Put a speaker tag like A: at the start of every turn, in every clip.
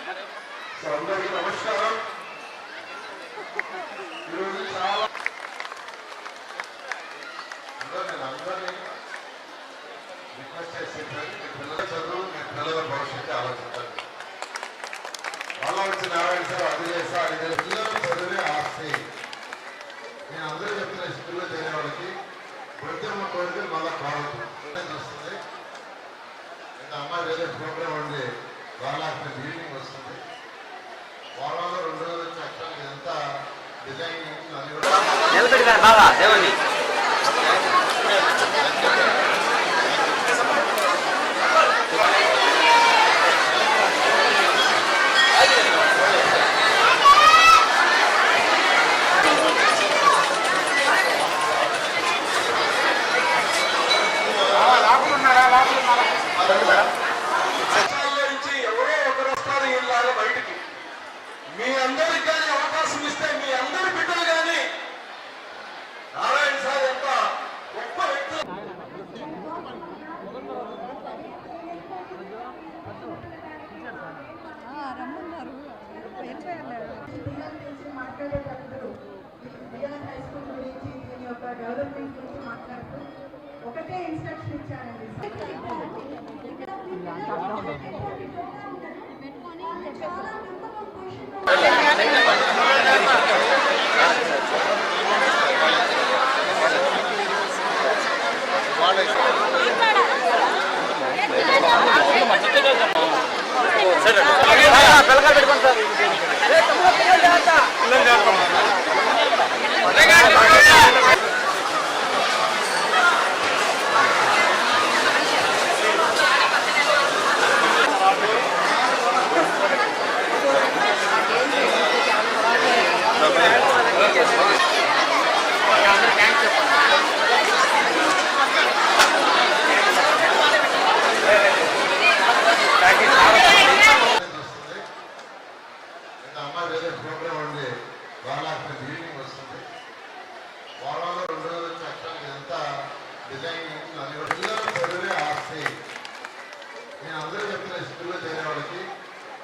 A: అందరికీ
B: నమస్కారం. ఈరోజు చాలా నేను అందరినీ రిక్వెస్ట్ మీ పిల్లల చదువు మీ పిల్లల భవిష్యత్తు ఆలోచించాలి మళ్ళా వచ్చి నారాయణ సార్ అది చేస్తా అది చేస్తా. పిల్లలు చదివే ఆస్తి. నేను అందరూ చెప్తున్న స్కూల్లో చేరే వాళ్ళకి వృద్ధమ్మ కోరికలు మళ్ళీ కావద్దు వస్తుంది అమ్మాయి వేరే ప్రోగ్రామ్ వాళ్ళ వాళ్ళకి ఈవినింగ్ వస్తుంది. వారంలో రెండు రోజులు వచ్చి అక్కడ ఎంత డిజైన్ అన్ని కూడా
C: నిలబెడతారు బాగా దేవుని
A: రాష్ట్రాల్లో నుంచి ఎవరో ఒకరు వస్తారు ఇలాగా బయటికి మీ అందరికి కానీ అవకాశం ఇస్తే మీ అందరి బిడ్డలు కానీ నారాయణ సార్ ఎంత గొప్ప వ్యక్తి
D: ఆ, రమ్మన్నారు వెళ్ళిపోయారు
E: పిల్లల గురించి మాట్లాడేటప్పుడు బిఎల్ హై స్కూల్ గురించి దీని యొక్క డెవలప్మెంట్ గురించి మాట్లాడుతూ ఒకటే ఇన్స్ట్రక్షన్ ఇచ్చానండి
C: పిల్లకాయలు పెట్టుకోండి సార్
B: వస్తుంది ఇంకా అమ్మాయి వేరే ప్రోగ్రామ్ ఉండి వాళ్ళకి ఈవినింగ్ వస్తుంది వారంలో రెండు రోజులు వచ్చి యాక్చువల్గా ఎంత డిజైన్ అన్ని కూడా పిల్లలు చదివే ఆస్తి నేను అందరూ చెప్తున్న స్కూల్లో చేరే వాళ్ళకి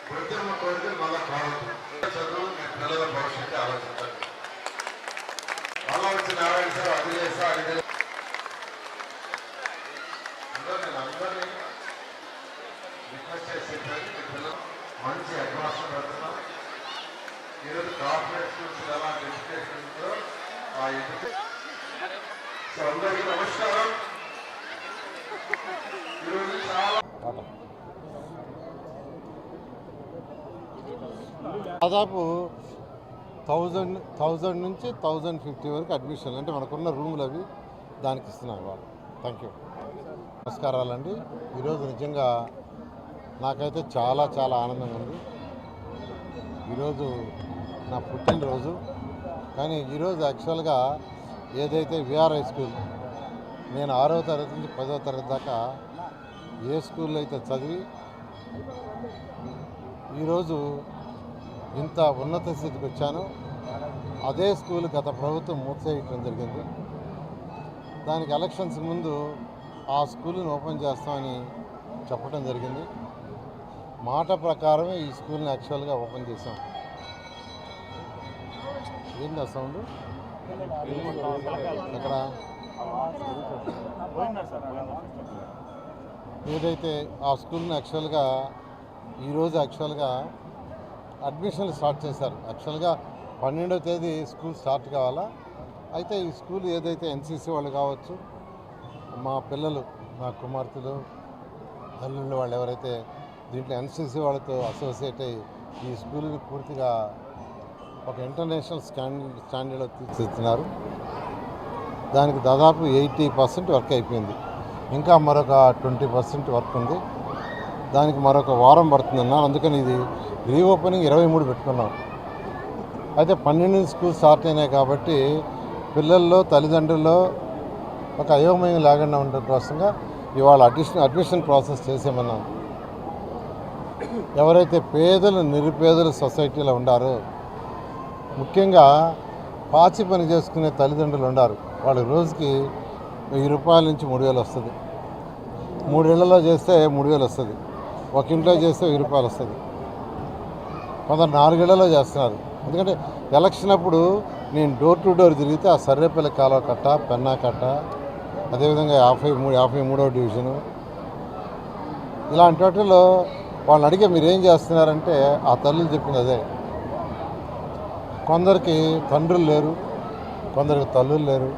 B: వృద్ధమ్మ కోరికలు మళ్ళీ కావద్దు చదువు మీ పిల్లల భవిష్యత్తు ఆలోచించాలి మళ్ళా వచ్చి నారాయణ సార్ అది చేస్తా అది చేస్తా అందులో నేను అందరినీ రిక్వెస్ట్ చేసేటప్పుడు మీ పిల్లలు మంచి అడ్వాన్స్ పెడుతున్నాం ఈరోజు కార్పొరేట్ స్కూల్స్ ఎలాంటి ఎడ్యుకేషన్ ఉందో ఆ ఎడ్యుకేషన్ సో అందరికీ నమస్కారం ఈరోజు చాలా
F: దాదాపు థౌజండ్ థౌజండ్ నుంచి థౌజండ్ ఫిఫ్టీ వరకు అడ్మిషన్ అంటే మనకున్న రూములు అవి దానికి ఇస్తున్నారు వాళ్ళు. థ్యాంక్ యూ నమస్కారాలండి. ఈరోజు నిజంగా నాకైతే చాలా చాలా ఆనందంగా ఉంది. ఈరోజు నా పుట్టినరోజు. కానీ ఈరోజు యాక్చువల్గా ఏదైతే విఆర్ఐ స్కూల్ నేను ఆరో తరగతి నుంచి పదవ తరగతి దాకా ఏ స్కూల్లో అయితే చదివి ఈరోజు ఇంత ఉన్నత స్థితికి వచ్చాను. అదే స్కూల్ గత ప్రభుత్వం మూసేయటం జరిగింది. దానికి ఎలక్షన్స్ ముందు ఆ స్కూల్ని ఓపెన్ చేస్తామని చెప్పడం జరిగింది. మాట ప్రకారమే ఈ స్కూల్ని యాక్చువల్గా ఓపెన్ చేసాం ఏంటి ఆ సౌండ్? అక్కడ ఏదైతే ఆ స్కూల్ని యాక్చువల్గా ఈరోజు యాక్చువల్గా అడ్మిషన్లు స్టార్ట్ చేశారు. యాక్చువల్గా పన్నెండవ తేదీ స్కూల్ స్టార్ట్ కావాలా? అయితే ఈ స్కూల్ ఏదైతే ఎన్సీసీ వాళ్ళు కావచ్చు మా పిల్లలు మా కుమార్తెలు తల్లుళ్ళు వాళ్ళు ఎవరైతే దీంట్లో ఎన్సీసీ వాళ్ళతో అసోసియేట్ అయ్యి ఈ స్కూల్ని పూర్తిగా ఒక ఇంటర్నేషనల్ స్టాండర్డ్ స్టాండర్డ్లో తీర్చిదిద్దుతున్నారు. దానికి దాదాపు ఎయిటీ పర్సెంట్ వర్క్ అయిపోయింది. ఇంకా మరొక ట్వంటీ పర్సెంట్ వర్క్ ఉంది. దానికి మరొక వారం పడుతుందన్నారు. అందుకని ఇది రీఓపెనింగ్ ఇరవై మూడు పెట్టుకున్నాం. అయితే పన్నెండు స్కూల్ స్టార్ట్ అయినాయి కాబట్టి పిల్లల్లో తల్లిదండ్రుల్లో ఒక అయోమయం లేకుండా ఉండే ప్రస్తుతంగా ఇవాళ అడ్మిషన్ అడ్మిషన్ ప్రాసెస్ చేసేమన్నాం. ఎవరైతే పేదలు నిరుపేదలు సొసైటీలో ఉండారో ముఖ్యంగా పాచి పని చేసుకునే తల్లిదండ్రులు ఉండారు. వాళ్ళ రోజుకి వెయ్యి రూపాయల నుంచి మూడు వేలు వస్తుంది. మూడేళ్ళలో చేస్తే మూడు వేలు వస్తుంది. ఒక ఇంట్లో చేస్తే వెయ్యి రూపాయలు వస్తుంది. కొందరు నాలుగేళ్ళలో చేస్తున్నారు. ఎందుకంటే ఎలక్షన్ అప్పుడు నేను డోర్ టు డోర్ తిరిగితే ఆ సర్రేపల్లి కాలువ కట్ట పెన్నా కట్ట అదేవిధంగా యాభై మూడు యాభై మూడవ డివిజను. ఇలాంటి వాటిల్లో వాళ్ళని అడిగే మీరు ఏం చేస్తున్నారంటే ఆ తల్లులు చెప్పింది అదే. కొందరికి తండ్రులు లేరు కొందరికి తల్లులు లేరు.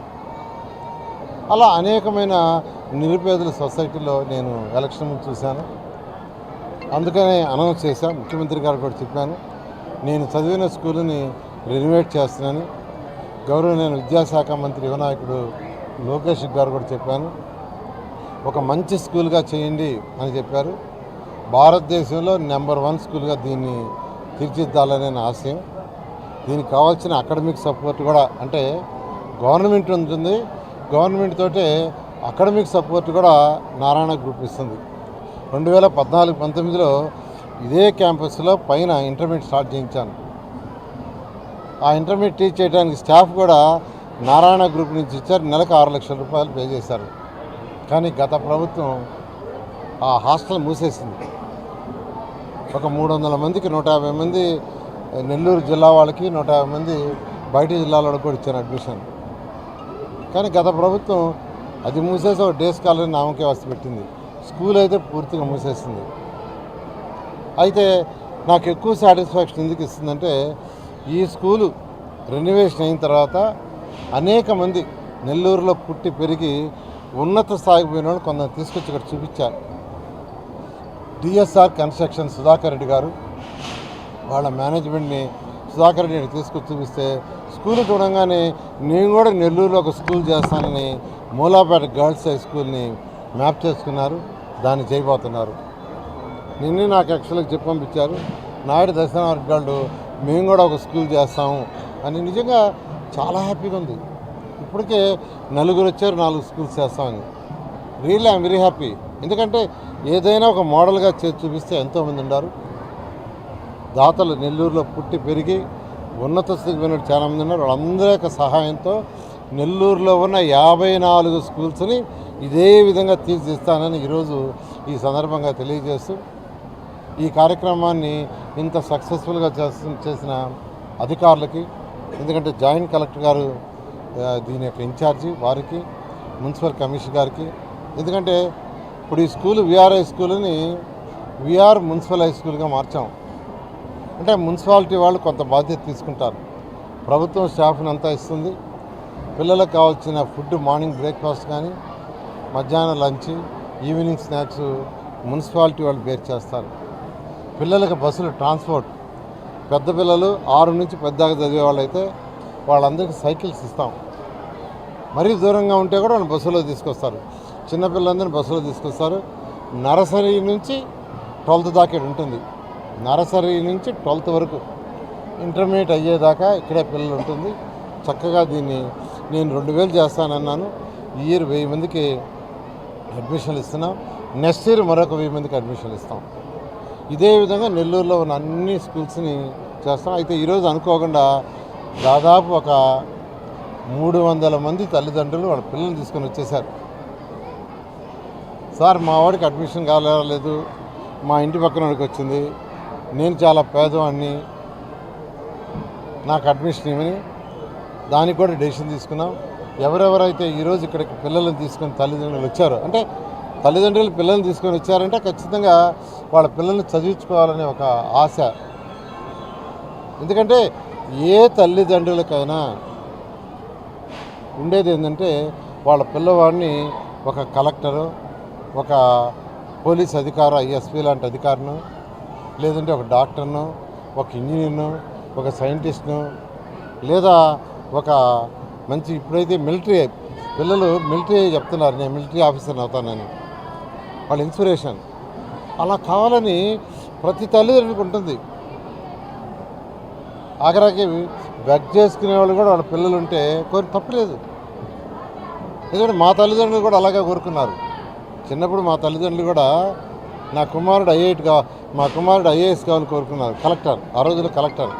F: అలా అనేకమైన నిరుపేదల సొసైటీలో నేను ఎలక్షన్ చూశాను. అందుకనే అనౌన్స్ చేశాను ముఖ్యమంత్రి గారు కూడా చెప్పాను నేను చదివిన స్కూల్ని రెనోవేట్ చేస్తున్నాను. గౌరవనీయ విద్యాశాఖ మంత్రి యువనాయకుడు లోకేష్ గారు కూడా చెప్పాను ఒక మంచి స్కూల్గా చేయండి అని చెప్పారు. భారతదేశంలో నెంబర్ వన్ స్కూల్గా దీన్ని తీర్చిదిద్దాలనే నా ఆశయం. దీనికి కావాల్సిన అకాడమిక్ సపోర్ట్ కూడా అంటే గవర్నమెంట్ ఉంటుంది. గవర్నమెంట్ తోటే అకాడమిక్ సపోర్ట్ కూడా నారాయణ గ్రూప్ ఇస్తుంది. రెండు వేల పద్నాలుగు పంతొమ్మిదిలో ఇదే క్యాంపస్లో పైన ఇంటర్మీడియట్ స్టార్ట్ చేయించాను. ఆ ఇంటర్మీడియట్ టీచ్ చేయడానికి స్టాఫ్ కూడా నారాయణ గ్రూప్ నుంచి ఇచ్చారు. నెలకు ఆరు లక్షల రూపాయలు పే చేశారు. కానీ గత ప్రభుత్వం ఆ హాస్టల్ మూసేసింది. ఒక మూడు వందల మందికి నూట యాభై మంది నెల్లూరు జిల్లా వాళ్ళకి నూట యాభై మంది బయట జిల్లాల వాళ్ళకి కూడా ఇచ్చారు అడ్మిషన్. కానీ గత ప్రభుత్వం అది మూసేసి ఒక డే స్కాలర్ నామకే వస్తు పెట్టింది. స్కూల్ అయితే పూర్తిగా మూసేసింది. అయితే నాకు ఎక్కువ సాటిస్ఫాక్షన్ ఎందుకు ఇస్తుందంటే ఈ స్కూలు రెనోవేషన్ అయిన తర్వాత అనేక మంది నెల్లూరులో పుట్టి పెరిగి ఉన్నత స్థాయికి పోయిన వాళ్ళు కొందరు తీసుకొచ్చి ఇక్కడ చూపించారు డిఎస్ఆర్ కన్స్ట్రక్షన్ సుధాకర్ రెడ్డి గారు వాళ్ళ మేనేజ్మెంట్ని సుధాకర్ రెడ్డిని తీసుకొచ్చి చూపిస్తే స్కూల్ చూడంగానే నేను కూడా నెల్లూరులో ఒక స్కూల్ చేస్తానని మూలాపేట గర్ల్స్ హై స్కూల్ని మ్యాప్ చేసుకున్నారు. దాన్ని చేయబోతున్నారు. నిన్నే నాకు యాక్చువల్గా చెప్పి పంపించారు. నాయుడు దర్శనానికి వాళ్ళు మేము కూడా ఒక స్కూల్ చేస్తాము అని నిజంగా చాలా హ్యాపీగా ఉంది. ఇప్పటికే నలుగురు వచ్చారు నాలుగు స్కూల్స్ చేస్తామని. రియల్లీ ఐమ్ వెరీ హ్యాపీ ఎందుకంటే ఏదైనా ఒక మోడల్గా చేసి చూపిస్తే ఎంతోమంది ఉన్నారు దాతలు నెల్లూరులో పుట్టి పెరిగి ఉన్నత స్థితికి పోయిన చాలామంది ఉన్నారు. వాళ్ళందరి యొక్క సహాయంతో నెల్లూరులో ఉన్న యాభై నాలుగు స్కూల్స్ని ఇదే విధంగా తీర్చిస్తానని ఈరోజు ఈ సందర్భంగా తెలియజేస్తూ ఈ కార్యక్రమాన్ని ఇంత సక్సెస్ఫుల్గా చేసిన అధికారులకి ఎందుకంటే జాయింట్ కలెక్టర్ గారు దీని యొక్క ఇన్ఛార్జి వారికి మున్సిపల్ కమిషనర్ గారికి ఎందుకంటే ఇప్పుడు ఈ స్కూల్ విఆర్ హై స్కూల్ని విఆర్ మున్సిపల్ హై స్కూల్గా మార్చాం. అంటే మున్సిపాలిటీ వాళ్ళు కొంత బాధ్యత తీసుకుంటారు. ప్రభుత్వం స్టాఫ్ని అంతా ఇస్తుంది. పిల్లలకు కావాల్సిన ఫుడ్ మార్నింగ్ బ్రేక్ఫాస్ట్ కానీ మధ్యాహ్నం లంచ్ ఈవినింగ్ స్నాక్స్ మున్సిపాలిటీ వాళ్ళు బేర్ చేస్తారు. పిల్లలకు బస్సులు ట్రాన్స్పోర్ట్. పెద్ద పిల్లలు ఆరు నుంచి పెద్దగా చదివే వాళ్ళైతే వాళ్ళందరికీ సైకిల్స్ ఇస్తాం. మరీ దూరంగా ఉంటే కూడా వాళ్ళు బస్సులో తీసుకొస్తారు. చిన్నపిల్లలందరినీ బస్సులో తీసుకొస్తారు. నర్సరీ నుంచి ట్వెల్త్ దాకా ఇక్కడ ఉంటుంది. నర్సరీ నుంచి ట్వెల్త్ వరకు. ఇంటర్మీడియట్ అయ్యేదాకా ఇక్కడే పిల్లలు ఉంటుంది. చక్కగా దీన్ని నేను రెండు వేలు చేస్తానన్నాను. ఈ ఇయర్ వెయ్యి మందికి అడ్మిషన్లు ఇస్తున్నాం. నెక్స్ట్ ఇయర్ మరొక వెయ్యి మందికి అడ్మిషన్లు ఇస్తాం. ఇదే విధంగా నెల్లూరులో ఉన్న అన్ని స్కూల్స్ని చేస్తాం. అయితే ఈరోజు అనుకోకుండా దాదాపు ఒక మూడు వందల మంది తల్లిదండ్రులు వాళ్ళ పిల్లల్ని తీసుకొని వచ్చేసారు. సార్ మా వాడికి అడ్మిషన్ కాలేదు మా ఇంటి పక్కన వాడికి వచ్చింది. నేను చాలా పేదవాడిని. నాకు అడ్మిషన్ ఇవ్వని. దానికి కూడా డెసిషన్ తీసుకున్నాం. ఎవరెవరైతే ఈరోజు ఇక్కడికి పిల్లల్ని తీసుకొని తల్లిదండ్రులు వచ్చారో అంటే తల్లిదండ్రులు పిల్లల్ని తీసుకొని వచ్చారంటే ఖచ్చితంగా వాళ్ళ పిల్లల్ని చదివించుకోవాలనే ఒక ఆశ. ఎందుకంటే ఏ తల్లిదండ్రులకైనా ఉండేది ఏంటంటే వాళ్ళ పిల్లవాడిని ఒక కలెక్టరు ఒక పోలీస్ అధికారు ఐఎస్పీ లాంటి అధికారును లేదంటే ఒక డాక్టర్ను
G: ఒక ఇంజనీర్ను ఒక సైంటిస్ట్ను లేదా ఒక మంచి ఇప్పుడైతే మిలిటరీ పిల్లలు మిలిటరీ చెప్తున్నారు నేను మిలిటరీ ఆఫీసర్ని అవుతానని. వాళ్ళ ఇన్స్పిరేషన్. అలా కావాలని ప్రతి తల్లిదండ్రులకు ఉంటుంది. ఆఖరాకి బెగ్ చేసుకునే వాళ్ళు కూడా వాళ్ళ పిల్లలు ఉంటే కోరి తప్పలేదు. ఎందుకంటే మా తల్లిదండ్రులు కూడా అలాగే కోరుకున్నారు. చిన్నప్పుడు మా తల్లిదండ్రులు కూడా నా కుమారుడు ఐఐటి కా మా కుమారుడు ఐఏఎస్ కావాలని కోరుకున్నారు కలెక్టర్ ఆ రోజుల్లో కలెక్టర్.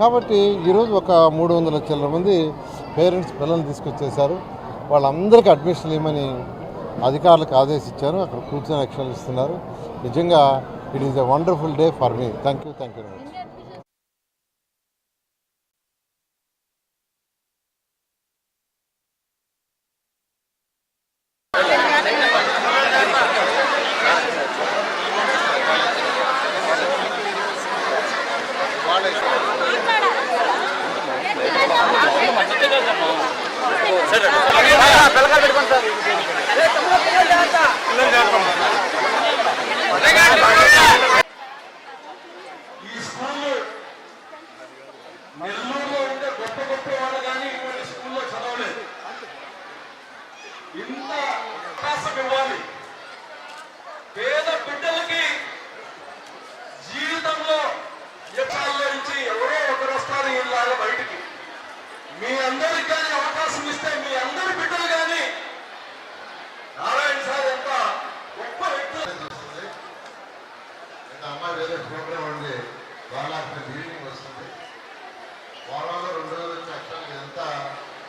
G: కాబట్టి ఈరోజు ఒక మూడు వందల చిల్లర మంది పేరెంట్స్ పిల్లల్ని తీసుకొచ్చేసారు వాళ్ళందరికీ అడ్మిషన్ ఇవ్వమని అధికారులకు ఆదేశించారు. అక్కడ కూర్చొని యాక్షన్ ఇస్తున్నారు. నిజంగా it is a wonderful day for me thank you thank you very much
F: Belagavi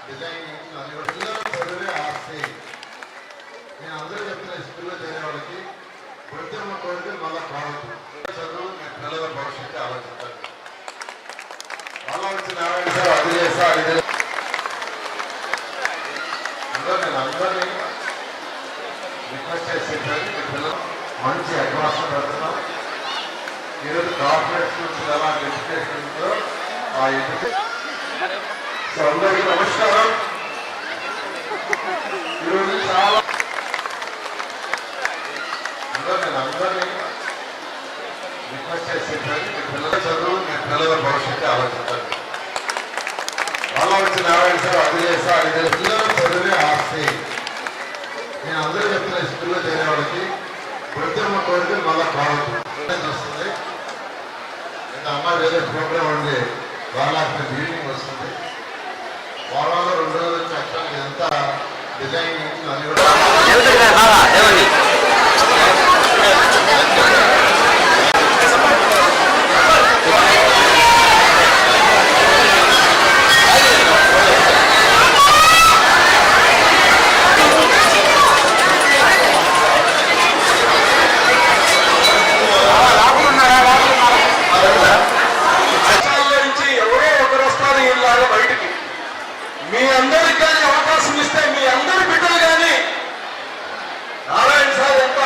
F: చదివే ఆస్తి నేను అందరూ చెప్తున్న స్కూల్లో చేరే వాళ్ళకి వృద్ధమ్మ మళ్ళీ కావద్దు చదువు పిల్లల భవిష్యత్తు వాళ్ళ వచ్చి నారాయణ సార్ అది చేస్తా అది నేను అందరినీ రిక్వెస్ట్ పిల్లలు మంచి అడ్వాన్స్ పెడుతున్నాం ఈరోజు కార్పొరేట్స్ నుంచి ఎలా ఎడ్యుకేషన్ ఉందో ఆ ఎడ్యుకేషన్ సో అందరికీ నమస్కారం. ఈరోజు చాలా అందరూ నేను అందరినీ రిక్వెస్ట్ చేసేది మీ పిల్లల చదువు మీ పిల్లల భవిష్యత్తు ఆలోచించాలి. వాళ్ళ వచ్చి నారాయణ సార్ అది చేస్తా అది చేస్తా. పిల్లలు చదివే ఆస్తి. నేను అందరూ చెప్తున్న స్కూల్లో చేరేవాడికి వాళ్ళకి వృద్ధమ్మ కోరికలు మళ్ళీ కావద్దు వస్తుంది. అమ్మాయి వేరే ప్రోగ్రామ్ ఉంది. వాళ్ళకి ఈవినింగ్ వస్తుంది. వారంలో రెండు రోజులు వచ్చి ఎంత డిజైనింగ్ కూడా
H: దేవతకి బాగా దేవని
B: రాష్ట్రాల నుంచి ఎవరో ఒకరు వస్తారు ఇలాగా బయటికి మీ అందరికి కానీ అవకాశం ఇస్తే మీ అందరి బిడ్డలు కానీ నారాయణ సార్ ఎంత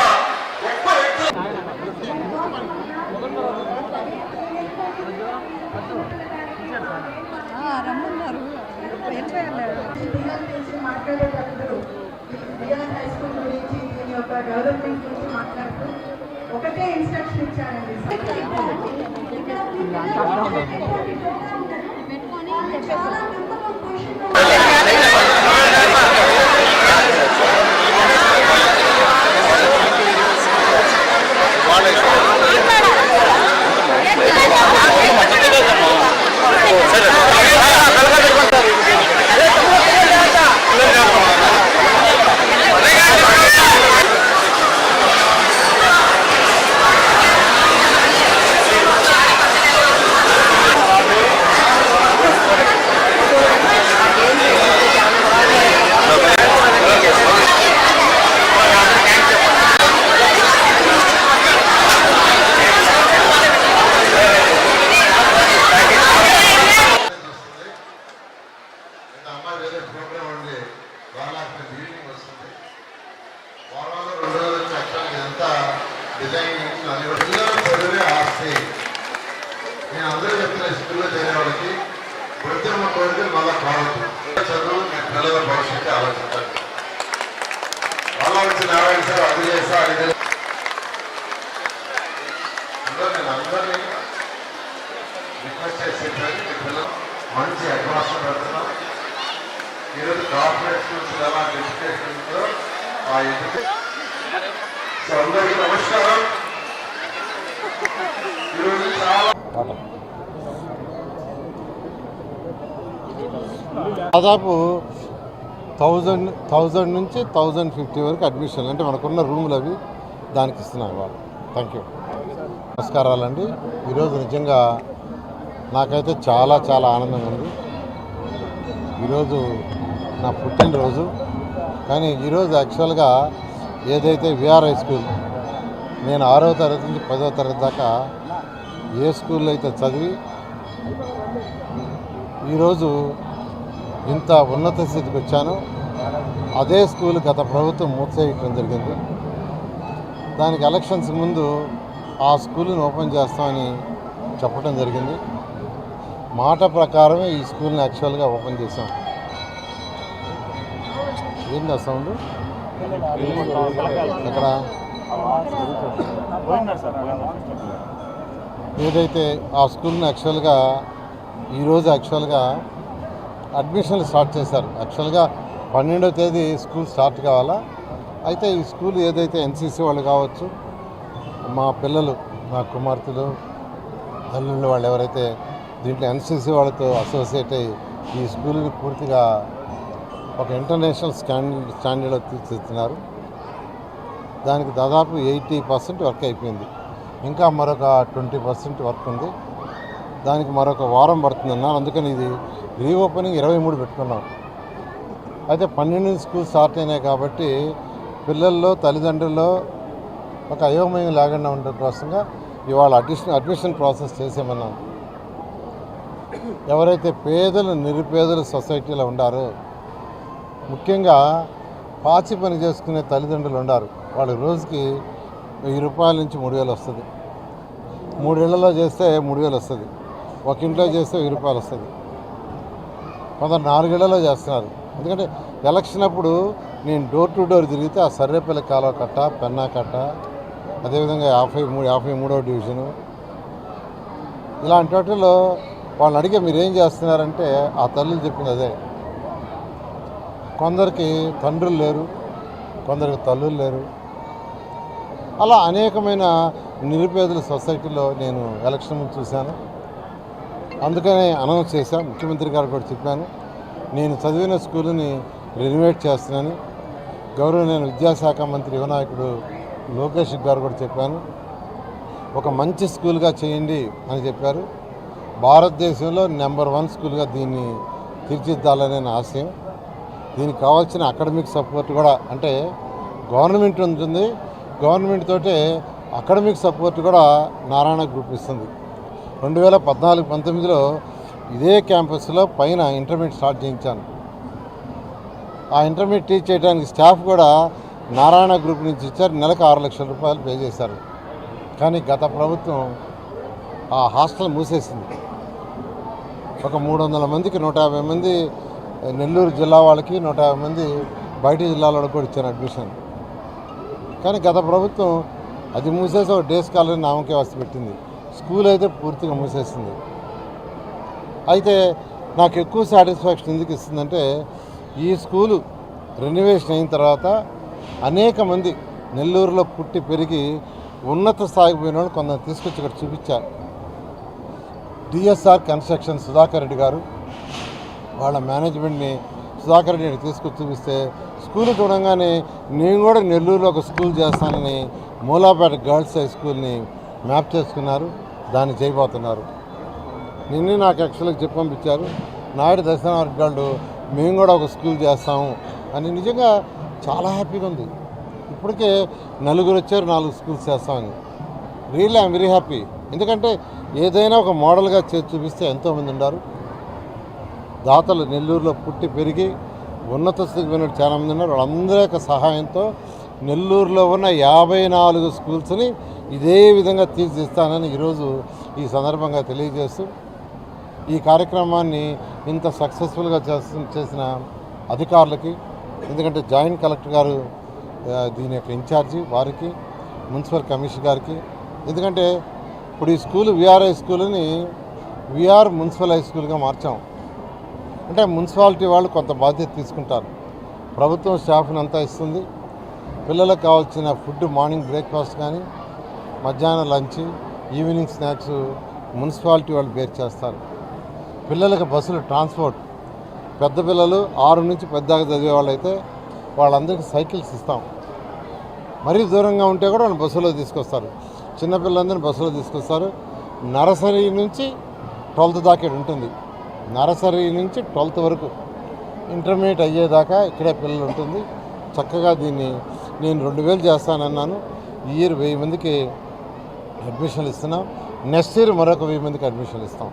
B: గొప్ప వ్యక్తులు
I: ఆ, రమ్మన్నారు వెళ్ళిపోయారు
E: పిల్లల గురించి మాట్లాడేటప్పుడు విజయనగరం హై స్కూల్ గురించి దీని యొక్క డెవలప్మెంట్ గురించి మాట్లాడుతూ ఒకటే ఇన్స్ట్రక్షన్ ఇచ్చానండి
H: సరే పెట్టుకోండి సార్
F: వస్తుంది ఇంకా అమ్మాయి వేరే ప్రోగ్రామ్ ఉంది వాళ్ళకి ఈవినింగ్ వస్తుంది వారంలో రెండు రోజులు వచ్చి యాక్చువల్గా ఎంత డిజైనింగ్ అని కూడా పిల్లలు చదివే ఆస్తి నేను అందరూ చెప్తున్న స్కూల్లో చేరే వాళ్ళకి వృద్ధమ్మ కోరికలు మళ్ళీ కావచ్చు చదువు పిల్లల భవిష్యత్తు ఆలోచించాలి మళ్ళా వచ్చి నారాయణ సార్ అది చేస్తా అది నేను అందరినీ
B: రిక్వెస్ట్ చేసేటది మీ పిల్లలు మంచి అడ్వాన్స్ పెడుతున్నాం ఈరోజు కార్పొరేట్ స్కూల్స్ ఎలా ఎడ్యుకేషన్ ఉందో ఆ ఎడ్యుకేషన్ సో అందరికీ నమస్కారం. ఈరోజు చాలా
F: దాదాపు థౌజండ్ థౌజండ్ నుంచి థౌజండ్ ఫిఫ్టీ వరకు అడ్మిషన్ అంటే మనకున్న రూములు అవి దానికి ఇస్తున్నారు వాళ్ళు. థ్యాంక్ యూ నమస్కారాలండి. ఈరోజు నిజంగా నాకైతే చాలా చాలా ఆనందంగా ఉంది. ఈరోజు నా పుట్టినరోజు. కానీ ఈరోజు యాక్చువల్గా ఏదైతే విఆర్ఐ స్కూల్ నేను ఆరో తరగతి నుంచి పదో తరగతి దాకా ఏ స్కూల్లో అయితే చదివి ఈరోజు ఇంత ఉన్నత స్థితికి వచ్చాను. అదే స్కూల్ గత ప్రభుత్వం మూసేయటం జరిగింది. దానికి ఎలక్షన్స్ ముందు ఆ స్కూల్ని ఓపెన్ చేస్తామని చెప్పడం జరిగింది. మాట ప్రకారమే ఈ స్కూల్ని యాక్చువల్గా ఓపెన్ చేశాం. ఏంది ఆ సౌండ్? ఇక్కడ ఏదైతే ఆ స్కూల్ని యాక్చువల్గా ఈరోజు యాక్చువల్గా అడ్మిషన్లు స్టార్ట్ చేశారు. యాక్చువల్గా పన్నెండవ తేదీ స్కూల్ స్టార్ట్ కావాలా? అయితే ఈ స్కూల్ ఏదైతే ఎన్సీసీ వాళ్ళు కావచ్చు మా పిల్లలు మా కుమార్తెలు తల్లుళ్ళు వాళ్ళు ఎవరైతే దీంట్లో ఎన్సీసీ వాళ్ళతో అసోసియేట్ అయ్యి ఈ స్కూల్ని పూర్తిగా ఒక ఇంటర్నేషనల్ స్టాండర్డ్ స్టాండర్డ్లో తీర్చిస్తున్నారు దానికి దాదాపు ఎయిటీ పర్సెంట్ వర్క్ అయిపోయింది. ఇంకా మరొక ట్వంటీ పర్సెంట్ వర్క్ ఉంది. దానికి మరొక వారం పడుతుందన్నారు. అందుకని ఇది రీఓపెనింగ్ ఇరవై మూడు పెట్టుకున్నాం. అయితే పన్నెండు స్కూల్ స్టార్ట్ అయినాయి కాబట్టి పిల్లల్లో తల్లిదండ్రుల్లో ఒక అయోమయం లేకుండా ఉండే కోసంగా ఇవాళ అడ్మిషన్ అడ్మిషన్ ప్రాసెస్ చేసేమన్నాం ఎవరైతే పేదలు నిరుపేదలు సొసైటీలో ఉండారో ముఖ్యంగా పాచి పని చేసుకునే తల్లిదండ్రులు ఉండారు. వాళ్ళ రోజుకి వెయ్యి రూపాయల నుంచి మూడు వేలు వస్తుంది. మూడేళ్ళలో చేస్తే మూడు వేలు వస్తుంది. ఒక ఇంట్లో చేస్తే వెయ్యి రూపాయలు వస్తుంది. కొందరు నాలుగేళ్ళలో చేస్తున్నారు. ఎందుకంటే ఎలక్షన్ అప్పుడు నేను డోర్ టు డోర్ తిరిగితే ఆ సర్రేపల్లి కాలువ కట్ట పెన్నా కట్ట అదేవిధంగా యాభై మూడు యాభై మూడవ డివిజను. ఇలాంటి వాటిల్లో వాళ్ళని అడిగే మీరు ఏం చేస్తున్నారంటే ఆ తల్లులు చెప్పింది అదే. కొందరికి తండ్రులు లేరు కొందరికి తల్లులు లేరు. అలా అనేకమైన నిరుపేదల సొసైటీలో నేను ఎలక్షన్ ముందు చూశాను. అందుకనే అనౌన్స్ చేశాను ముఖ్యమంత్రి గారు కూడా చెప్పాను నేను చదివిన స్కూల్ని రెనోవేట్ చేస్తున్నాను. గౌరవనీయ విద్యాశాఖ మంత్రి యువనాయకుడు లోకేష్ గారు కూడా చెప్పాను ఒక మంచి స్కూల్గా చేయండి అని చెప్పారు. భారతదేశంలో నెంబర్ వన్ స్కూల్గా దీన్ని తీర్చిదిద్దాలనే ఆశయం. దీనికి కావాల్సిన అకాడమిక్ సపోర్ట్ కూడా అంటే గవర్నమెంట్ ఉంటుంది గవర్నమెంట్ తోటే అకాడమిక్ సపోర్ట్ కూడా నారాయణ గ్రూప్ ఇస్తుంది. రెండు వేల పద్నాలుగు పంతొమ్మిదిలో ఇదే క్యాంపస్లో పైన ఇంటర్మీడియట్ స్టార్ట్ చేయించాను. ఆ ఇంటర్మీడియట్ టీచ్ చేయడానికి స్టాఫ్ కూడా నారాయణ గ్రూప్ నుంచి ఇచ్చారు. నెలకు ఆరు లక్షల రూపాయలు పే చేశారు. కానీ గత ప్రభుత్వం ఆ హాస్టల్ మూసేసింది. ఒక మూడు వందల మందికి నూట యాభై మంది నెల్లూరు జిల్లా వాళ్ళకి నూట యాభై మంది బయట జిల్లాలో కూడా ఇచ్చారు అడ్మిషన్. కానీ గత ప్రభుత్వం అది మూసేసి ఒక డే స్కాలర్ నామకే వస్తు పెట్టింది. స్కూల్ అయితే పూర్తిగా మూసేసింది. అయితే నాకు ఎక్కువ సాటిస్ఫాక్షన్ ఎందుకు ఇస్తుందంటే ఈ స్కూలు రెనోవేషన్ అయిన తర్వాత అనేక మంది నెల్లూరులో పుట్టి పెరిగి ఉన్నత స్థాయికి పోయిన వాళ్ళు కొందరు తీసుకొచ్చి ఇక్కడ చూపించారు డిఎస్ఆర్ కన్స్ట్రక్షన్ సుధాకర్ రెడ్డి గారు వాళ్ళ మేనేజ్మెంట్ని సుధాకర్ రెడ్డిని తీసుకొచ్చి చూపిస్తే స్కూల్ చూడంగానే నేను కూడా నెల్లూరులో ఒక స్కూల్ చేస్తానని మూలాపేట గర్ల్స్ హై స్కూల్ని మ్యాప్ చేసుకున్నారు. దాన్ని చేయబోతున్నారు. నిన్నే నాకు యాక్చువల్గా చెప్పి పంపించారు. నాయుడు దర్శనం వాళ్ళు మేము కూడా ఒక స్కూల్ చేస్తాము అని నిజంగా చాలా హ్యాపీగా ఉంది. ఇప్పటికే నలుగురు వచ్చారు నాలుగు స్కూల్స్ చేస్తామని. Really I'm very happy. ఎందుకంటే ఏదైనా ఒక మోడల్గా చేసి చూపిస్తే ఎంతోమంది ఉన్నారు. దాతలు నెల్లూరులో పుట్టి పెరిగి ఉన్నత స్థితికి పోయిన చాలామంది ఉన్నారు. వాళ్ళందరి యొక్క సహాయంతో నెల్లూరులో ఉన్న యాభై నాలుగు స్కూల్స్ని ఇదే విధంగా తీర్చిస్తానని ఈరోజు ఈ సందర్భంగా తెలియజేస్తూ ఈ కార్యక్రమాన్ని ఇంత సక్సెస్ఫుల్గా చేసిన అధికారులకి ఎందుకంటే జాయింట్ కలెక్టర్ గారు దీని యొక్క ఇన్ఛార్జి వారికి మున్సిపల్ కమిషనర్ గారికి ఎందుకంటే ఇప్పుడు ఈ స్కూల్ విఆర్ఐ స్కూల్ని విఆర్ మున్సిపల్ హై స్కూల్గా మార్చాం. అంటే మున్సిపాలిటీ వాళ్ళు కొంత బాధ్యత తీసుకుంటారు. ప్రభుత్వం స్టాఫ్ని అంతా ఇస్తుంది. పిల్లలకు కావాల్సిన ఫుడ్ మార్నింగ్ బ్రేక్ఫాస్ట్ కానీ మధ్యాహ్నం లంచ్ ఈవినింగ్ స్నాక్స్ మున్సిపాలిటీ వాళ్ళు బేర్ చేస్తారు. పిల్లలకు బస్సులు ట్రాన్స్పోర్ట్. పెద్ద పిల్లలు ఆరు నుంచి పెద్దగా చదివే వాళ్ళు అయితే వాళ్ళందరికీ సైకిల్స్ ఇస్తాం. మరీ దూరంగా ఉంటే కూడా వాళ్ళు బస్సులో తీసుకొస్తారు. చిన్నపిల్లలందరినీ బస్సులో తీసుకొస్తారు. నర్సరీ నుంచి ట్వెల్త్ దాకా ఉంటుంది. నర్సరీ నుంచి ట్వెల్త్ వరకు. ఇంటర్మీడియట్ అయ్యేదాకా ఇక్కడే పిల్లలు ఉంటుంది. చక్కగా దీన్ని నేను రెండు వేలు చేస్తానన్నాను. ఈ ఇయర్ వెయ్యి మందికి అడ్మిషన్లు ఇస్తున్నాం. నెక్స్ట్ ఇయర్ మరొక వెయ్యి మందికి అడ్మిషన్లు ఇస్తాం.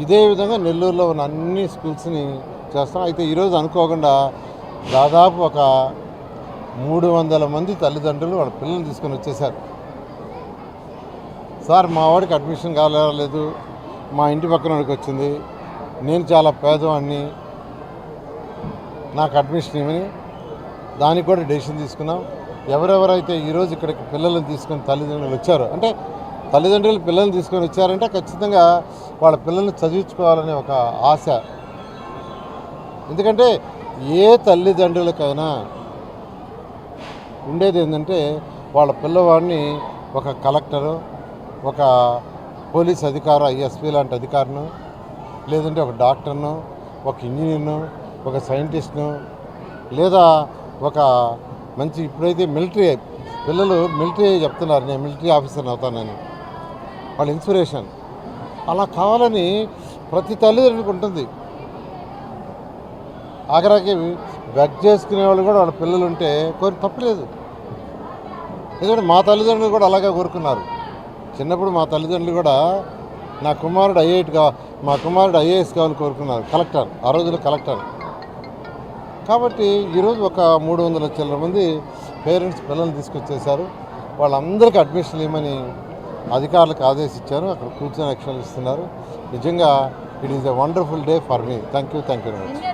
F: ఇదే విధంగా నెల్లూరులో ఉన్న అన్ని స్కూల్స్ని చేస్తాం. అయితే ఈరోజు అనుకోకుండా దాదాపు ఒక మూడు వందల మంది తల్లిదండ్రులు వాళ్ళ పిల్లల్ని తీసుకొని వచ్చేసారు. సార్ మా వాడికి అడ్మిషన్ కాలేదు మా ఇంటి పక్కన వాడికి వచ్చింది. నేను చాలా పేదవాడిని. నాకు అడ్మిషన్ ఇవ్వని. దానికి కూడా డెసిషన్ తీసుకున్నాం. ఎవరెవరైతే ఈరోజు ఇక్కడికి పిల్లల్ని తీసుకొని తల్లిదండ్రులు వచ్చారో అంటే తల్లిదండ్రులు పిల్లల్ని తీసుకొని వచ్చారంటే ఖచ్చితంగా వాళ్ళ పిల్లల్ని చదివించుకోవాలనే ఒక ఆశ. ఎందుకంటే ఏ తల్లిదండ్రులకైనా ఉండేది ఏంటంటే వాళ్ళ పిల్లవాడిని ఒక కలెక్టరు ఒక పోలీస్ అధికారు ఐఎస్పీ లాంటి అధికారును లేదంటే ఒక డాక్టర్ను ఒక ఇంజనీర్ను ఒక సైంటిస్ట్ను లేదా ఒక మంచి ఇప్పుడైతే మిలిటరీ పిల్లలు మిలిటరీ చెప్తున్నారు నేను మిలిటరీ ఆఫీసర్ని అవుతానని. వాళ్ళ ఇన్స్పిరేషన్. అలా కావాలని ప్రతి తల్లిదండ్రులకు ఉంటుంది. ఆఖరాకి బెగ్ చేసుకునే వాళ్ళు కూడా వాళ్ళ పిల్లలు ఉంటే కోరి తప్పలేదు. ఎందుకంటే మా తల్లిదండ్రులు కూడా అలాగే కోరుకున్నారు. చిన్నప్పుడు మా తల్లిదండ్రులు కూడా నా కుమారుడు ఐఐటి కా మా కుమారుడు ఐఏఎస్ కావాలని కోరుకున్నారు. కలెక్టర్ ఆ రోజుల్లో కలెక్టర్. కాబట్టి ఈరోజు ఒక మూడు వందల చిల్లర మంది పేరెంట్స్ పిల్లల్ని తీసుకొచ్చేసారు వాళ్ళందరికీ అడ్మిషన్ ఇవ్వమని అధికారులకు ఆదేశించారు. అక్కడ కూర్చొని యాక్షన్ ఇస్తున్నారు. నిజంగా it is a wonderful day for me. Thank you thank you very much.